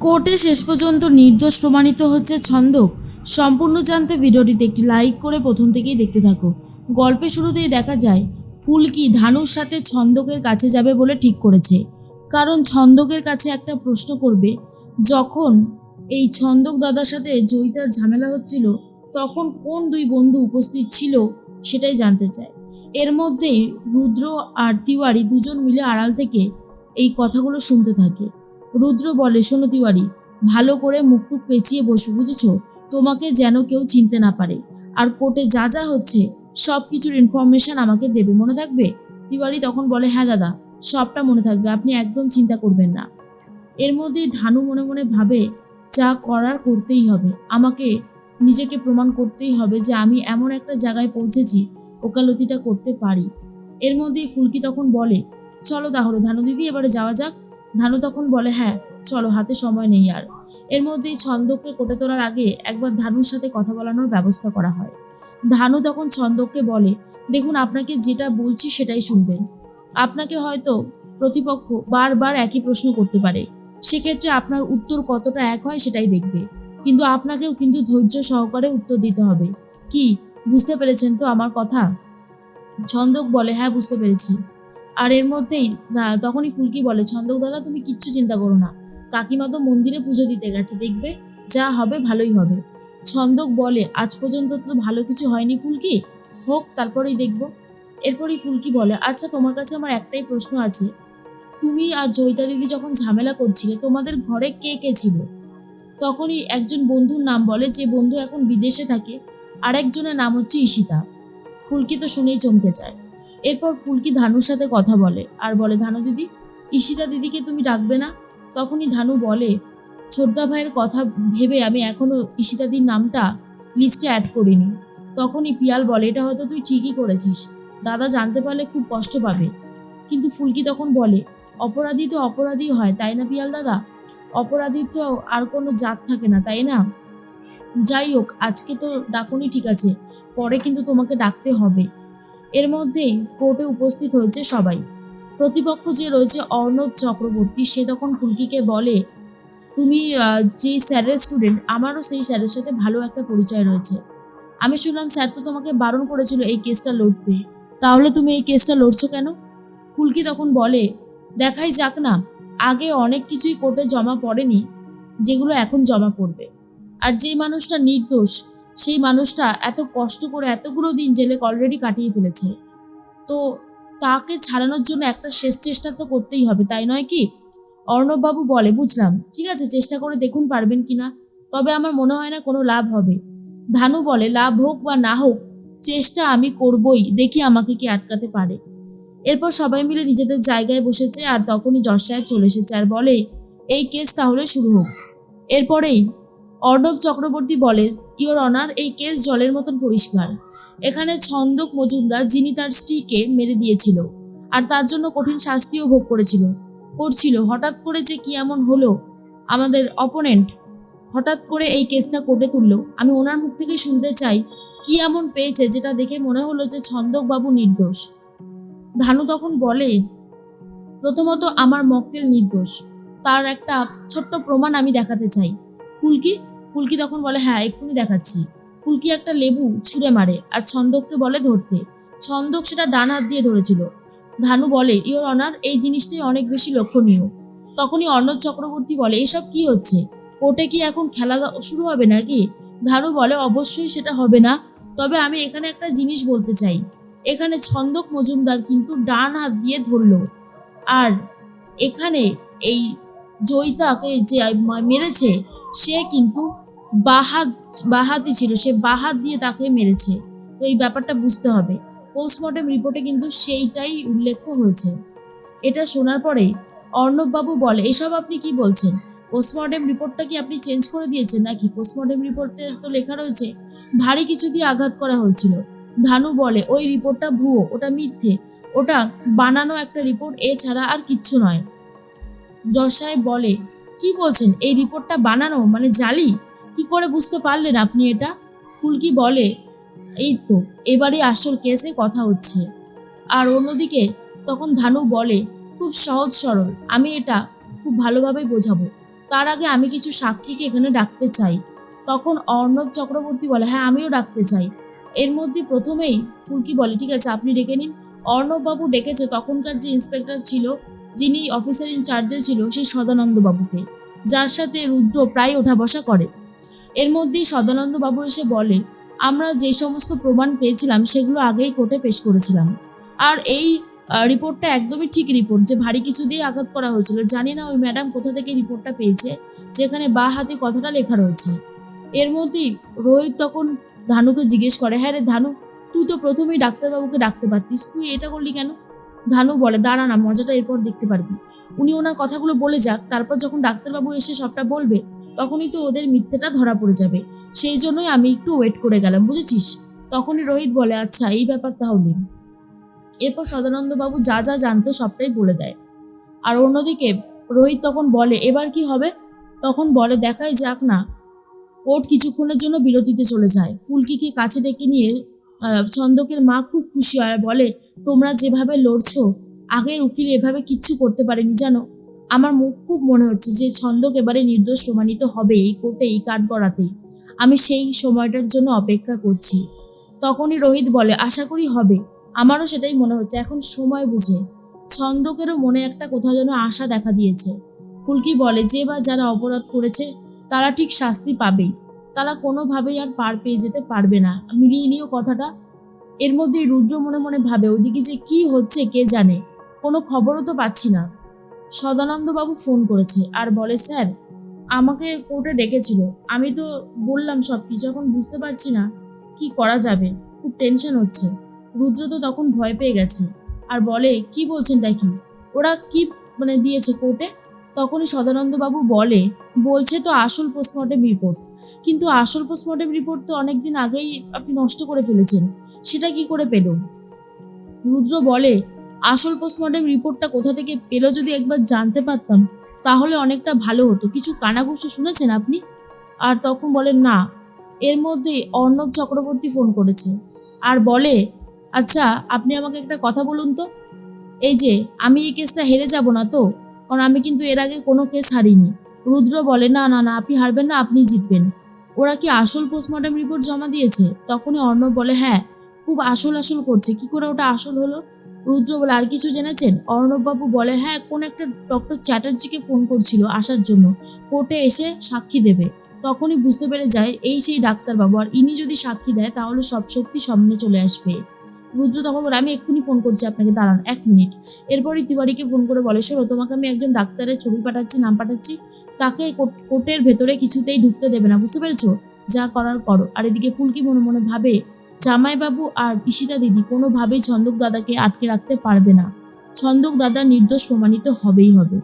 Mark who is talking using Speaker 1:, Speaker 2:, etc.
Speaker 1: কোর্টে শেষ পর্যন্ত নির্দোষ প্রমাণিত হচ্ছে ছন্দক সম্পূর্ণ জানতে ভিডিওটিতে একটি লাইক করে প্রথম থেকেই দেখতে থাকো। গল্পের শুরুতেই দেখা যায়, ফুলকি ধানুর সাথে ছন্দকের কাছে যাবে বলে ঠিক করেছে। কারণ ছন্দকের কাছে একটা প্রশ্ন করবে, যখন এই ছন্দক দাদার সাথে জয়িতার ঝামেলা হচ্ছিল, তখন কোন দুই বন্ধু উপস্থিত ছিল সেটাই জানতে চায়। এর মধ্যেই রুদ্র আর তিওয়ারি দুজন মিলে আড়াল থেকে এই কথাগুলো শুনতে থাকে। রুদ্র বলে, শোনো তিওয়ারি, ভালো করে মুখটুক পেঁচিয়ে বসবে, বুঝেছ? তোমাকে যেন কেউ চিনতে না পারে। আর কোর্টে যা যা হচ্ছে সব কিছুর ইনফরমেশন আমাকে দেবে, মনে থাকবে? তিওয়ারি তখন বলে হ্যাঁ দাদা, সবটা মনে থাকবে, আপনি একদম চিন্তা করবেন না। এর মধ্যেই ধানু মনে মনে ভাবে, যা করার করতেই হবে। আমাকে, নিজেকে প্রমাণ করতেই হবে যে আমি এমন একটা জায়গায় পৌঁছেছি, ওকালতিটা করতে পারি। এর মধ্যেই ফুলকি তখন বলে, চলো তাহলে, ধানু দিদি, এবারে যাওয়া যাক। ধানু তখন বলে হ্যাঁ চলো, হাতে সময় নেই আর। এর মধ্যেই ছন্দককে কোটে তোলার আগে একবার ধানুর সাথে কথা বলানোর ব্যবস্থা করা হয়। ধানু তখন ছন্দককে বলে, দেখুন, আপনাকে যেটা বলছি সেটাই শুনবেন। আপনাকে হয়তো প্রতিপক্ষ বারবার একই প্রশ্ন করতে পারে। সেক্ষেত্রে আপনার উত্তর কতটা এক হয় সেটাই দেখবে। কিন্তু আপনাকেও কিন্তু ধৈর্য সহকারে উত্তর দিতে হবে। কি? বুঝতে পেরেছেন তো আমার কথা? ছন্দক বলে হ্যাঁ বুঝতে পেরেছি। আর এর মধ্যেই তখনই ফুলকি বলে ছন্দক দাদা, তুমি কিচ্ছু চিন্তা করো না। কাকিমা তো মন্দিরে পুজো দিতে গেছে, দেখবে? যা হবে ভালোই হবে। ছন্দক বলে, আজ পর্যন্ত তো ভালো কিছু হয়নি ফুলকি? হোক, তারপরেই দেখব। এরপরই ফুলকি বলে আচ্ছা তোমার কাছে আমার একটাই প্রশ্ন আছে। তুমি আর জয়িতা দিদি যখন ঝামেলা করছিলে, তোমাদের ঘরে কে কে ছিল? তখনই একজন বন্ধুর নাম বলে, যে বন্ধু এখন বিদেশে থাকে, আরেকজনের নাম হচ্ছে ঈশিতা। ফুলকি তো শুনেই চমকে যায়। এরপর ফুলকি ধানুর সাথে কথা বলে। আর বলে, ধানু দিদি, ঈশিতা দিদিকে তুমি ডাকবে না? তখনই ধানু বলে, ছোটদা ভাইয়ের কথা ভেবে আমি এখনও ঈশিতাদির নামটা লিস্টে অ্যাড করিনি। তখনই পিয়াল বলে, এটা হয়তো তুই ঠিকই করেছিস। দাদা জানতে পারলে খুব কষ্ট পাবে। কিন্তু ফুলকি তখন বলে, অপরাধী তো অপরাধী হয়, তাই না পিয়াল দাদা? অপরাধীর তো আর কোনো জাত থাকে না, তাই না? যাই হোক, আজকে তো ডাকুনি ঠিক আছে, পরে কিন্তু তোমাকে ডাকতে হবে। এর মধ্যেই কোর্টে উপস্থিত হয়েছে সবাই। প্রতিপক্ষ যে রয়েছে অর্ণব চক্রবর্তী, সে তখন ফুলকিকে বলে, তুমি যে স্যারের স্টুডেন্ট আমারও সেই স্যারের সাথে ভালো একটা পরিচয় রয়েছে। আমি শুনলাম স্যার তো তোমাকে বারণ করেছিল এই কেসটা লড়তে। তাহলে তুমি এই কেসটা লড়ছো কেন? ফুলকি তখন বলে, দেখাই যাক না, আগে অনেক কিছুই কোর্টে জমা পড়েনি, যেগুলো এখন জমা পড়বে। আর যে মানুষটা নির্দোষ সেই মানুষটা এত কষ্ট করে এতগুলো দিন জেলে অলরেডি কাটিয়ে ফেলেছে। তো তাকে ছাড়ানোর জন্য একটা শেষ চেষ্টা তো করতেই হবে, তাই নয় কি? অর্ণববাবু বলে, বুঝলাম, ঠিক আছে, চেষ্টা করে দেখুন পারবেন কিনা তবে আমার মনে হয় না কোনো লাভ হবে। ধানু বলে, লাভ হোক বা না হোক, চেষ্টা আমি করবই, দেখি আমাকে কি আটকাতে পারে। এরপর সবাই মিলে নিজেদের জায়গায় বসেছে আর তখনই যশ সাহেব চলে এসেছে আর বলে, এই কেস তাহলে শুরু হোক। এরপরেই অর্ণব চক্রবর্তী বলে ইওর অনার, এই কেস জলের মতন পরিষ্কার। এখানে ছন্দক মজুমদার যিনি তার স্ত্রীকে মেরে দিয়েছিল আর তার জন্য কঠিন শাস্তিও ভোগ করেছিল, করছিল। হঠাৎ করে যে কি এমন হলো আমাদের অপোনেন্ট, হঠাৎ করে এই কেসটা কোর্টে তুললো। আমি ওনার মুখ থেকে শুনতে চাই, কি এমন পেয়েছে যেটা দেখে মনে হলো যে ছন্দক বাবু নির্দোষ? ধানু তখন বলে, প্রথমত আমার মক্কেল নির্দোষ। তার একটা ছোট্ট প্রমাণ আমি দেখাতে চাই। ফুলকি ফুলকি তখন বলে হ্যাঁ এক্ষুনি দেখাচ্ছি। ফুলকি একটা লেবু ছুঁড়ে মারে আর ছন্দককে বলে ধরতে। ছন্দক সেটা ডান হাত দিয়ে ধরেছিল। ধানু বলে ইওর অনার এই জিনিসটাই অনেক বেশি লক্ষণীয়। তখনই অর্ণব চক্রবর্তী বলে, এসব কি হচ্ছে? কোর্টে কি এখন খেলা শুরু হবে নাকি? ধানু বলে, অবশ্যই সেটা হবে না। তবে আমি এখানে একটা জিনিস বলতে চাই। এখানে ছন্দক মজুমদার কিন্তু ডান হাত দিয়ে ধরলো। আর এখানে এই জয়িতাকে যে মেরেছে, সে কিন্তু বাহাত বাহাতি ছিল, সে বাহাত দিয়ে তাকে মেরেছে। তো এই ব্যাপারটা বুঝতে হবে। পোস্টমর্টেম রিপোর্টে কিন্তু সেইটাই উল্লেখ হয়েছে। এটা শোনার পরে অর্ণববাবু বলে, এসব আপনি কি বলছেন? পোস্টমর্টেম রিপোর্টটা কি আপনি চেঞ্জ করে দিয়েছেন নাকি? পোস্টমর্টেম রিপোর্টে তো লেখা রয়েছে, ভারী কিছু দিয়ে আঘাত করা হয়েছিল। ধানু বলে, ওই রিপোর্টটা ভুয়ো, ওটা মিথ্যে। ওটা বানানো একটা রিপোর্ট এছাড়া আর কিচ্ছু নয়। যশ সাহেব বলে, কি বলছেন? এই রিপোর্টটা বানানো মানে জালি? কি করে বুঝতে পারলেন আপনি এটা? ফুলকি বলে, এই তো এবারে আসল কেসে কথা হচ্ছে। আর অন্যদিকে তখন ধানু বলে, খুব সহজ সরল, আমি এটা খুব ভালোভাবে বোঝাবো। তার আগে আমি কিছু সাক্ষীকে এখানে ডাকতে চাই। তখন অর্ণব চক্রবর্তী বলে হ্যাঁ আমিও ডাকতে চাই। এর মধ্যে প্রথমেই ফুলকি বলে, ঠিক আছে, আপনি ডেকে নিন। অর্ণববাবু ডেকেছে, তখনকার যে ইন্সপেক্টর ছিল, যিনি অফিসার ইনচার্জে ছিল, সেই সদানন্দবাবুকে। যার সাথে রুদ্র প্রায় ওঠা বসা করে। এর মধ্যেই সদানন্দ বাবু এসে বলে আমরা যে সমস্ত প্রমাণ পেয়েছিলাম সেগুলো আগেই কোর্টে পেশ করেছিলাম। আর এই রিপোর্টটা একদমই ঠিক রিপোর্ট, যে ভারী কিছু দিয়ে আঘাত করা হয়েছিল। জানি না ওই ম্যাডাম কোথা থেকে রিপোর্টটা পেয়েছে, যেখানে বা হাতে কথাটা লেখা রয়েছে। এর মধ্যেই রোহিত তখন ধানুকে জিজ্ঞেস করে হ্যাঁ রে ধানু, তুই তো প্রথমেই ডাক্তারবাবুকে ডাকতে পারতিস, তুই এটা করলি কেন? ধানু বলে, দাঁড়া না, মজাটা এরপর দেখতে পারবি। উনি ওনার কথাগুলো বলে যাক, তারপর যখন ডাক্তারবাবু এসে সবটা বলবে তখনই তো ওদের মিথ্যেটা ধরা পড়ে যাবে। সেই জন্যই আমি একটু ওয়েট করে গেলাম, বুঝেছিস? তখনই রোহিত বলে আচ্ছা এই ব্যাপার তাহলে এরপর সদানন্দবাবু যা যা জানতো সবটাই বলে দেয়। আর অন্যদিকে রোহিত তখন বলে, এবার কি হবে? তখন বলে, দেখাই যাক না। কোর্ট কিছুক্ষণের জন্য বিরতিতে চলে যায়। ফুলকিকে কাছে ডেকে নিয়ে ছন্দকের মা খুব খুশি হয় বলে, তোমরা যেভাবে লড়ছো, আগের উকিল এভাবে কিচ্ছু করতে পারেনি, জানো? আমার মুখ খুব মনে হচ্ছে যে ছন্দক এবারে নির্দোষ প্রমাণিত হবে এই কোর্টে এই কাঠ গড়াতেই আমি সেই সময়টার জন্য অপেক্ষা করছি। তখনই রোহিত বলে, আশা করি হবে। আমারও সেটাই মনে হচ্ছে, এখন সময় বুঝে। ছন্দকেরও মনে একটা কোথাও যেন আশা দেখা দিয়েছে। ফুলকি বলে, যে বা যারা অপরাধ করেছে, তারা ঠিক শাস্তি পাবেই। তারা কোনোভাবেই আর পার পেয়ে যেতে পারবে না। মিলিয়ে নিও কথাটা এর মধ্যে রুদ্র মনে মনে ভাবে, ওইদিকে যে কি হচ্ছে কে জানে? কোনো খবরও তো পাচ্ছি না। সদানন্দবাবু ফোন করেছে আর বলে, স্যার, আমাকে কোর্টে ডেকেছিল। আমি তো বললাম সব কিছু এখন বুঝতে পারছি না কি করা যাবে। খুব টেনশন হচ্ছে। রুদ্র তো তখন ভয় পেয়ে গেছে আর বলে, কি বলছেন কি ওরা কি মানে দিয়েছে কোর্টে? তখনই সদানন্দবাবু বলে, বলছে তো আসল পোস্টমর্টেম রিপোর্ট কিন্তু আসল পোস্টমর্টেম রিপোর্ট তো অনেকদিন আগেই আপনি নষ্ট করে ফেলেছেন। সেটা কি করে পেল? রুদ্র বলে আসল পোস্টমর্টেম রিপোর্টটা কোথা থেকে পেল যদি একবার জানতে পারতাম, তাহলে অনেকটা ভালো হতো। কিছু কানাঘুষো শুনেছেন আপনি? আর তখন বলেন, না। এর মধ্যে অর্ণব চক্রবর্তী ফোন করেছে। আর বলে আচ্ছা আপনি আমাকে একটা কথা বলুন তো। এই যে, আমি এই কেসটা হেরে যাব না তো? কারণ আমি কিন্তু এর আগে কোনো কেস হারিনি। রুদ্র বলে, না না না, আপনি হারবেন না, আপনি জিতবেন। ওরা কি আসল পোস্টমর্টম রিপোর্ট জমা দিয়েছে? তখনই অর্ণব বলে হ্যাঁ খুব আসল আসল করছে। কি করে ওটা আসল হলো? রুদ্র বলে, আর কিছু জেনেছেন? অর্ণববাবু বলে হ্যাঁ কোন একটা ডক্টর চ্যাটার্জিকে ফোন করছিল আসার জন্য। কোর্টে এসে সাক্ষী দেবে। তখনই বুঝতে পেরে যায়, এই সেই ডাক্তারবাবু, আর ইনি যদি সাক্ষী দেয়, তাহলে সব সত্যি সামনে চলে আসবে। রুদ্র তখন বলে, আমি এক্ষুনি ফোন করছি আপনাকে, দাঁড়ান, এক মিনিট এরপরই তিওয়ারিকে ফোন করে বলে, শোনো, তোমাকে আমি একজন ডাক্তারের ছবি পাঠাচ্ছি, নাম পাঠাচ্ছি। তাকে কোর্ট- কোর্টের ভেতরে কিছুতেই ঢুকতে দেবে না, বুঝতে পেরেছ? যা করার করো। আর এদিকে ফুলকি মনে মনে ভাবে জামাইবাবু আর ঈশিতা দিদি কোনোভাবেই ছন্দক দাদাকে আটকে রাখতে পারবে না। ছন্দক দাদা নির্দোষ প্রমাণিত হবেই হবে।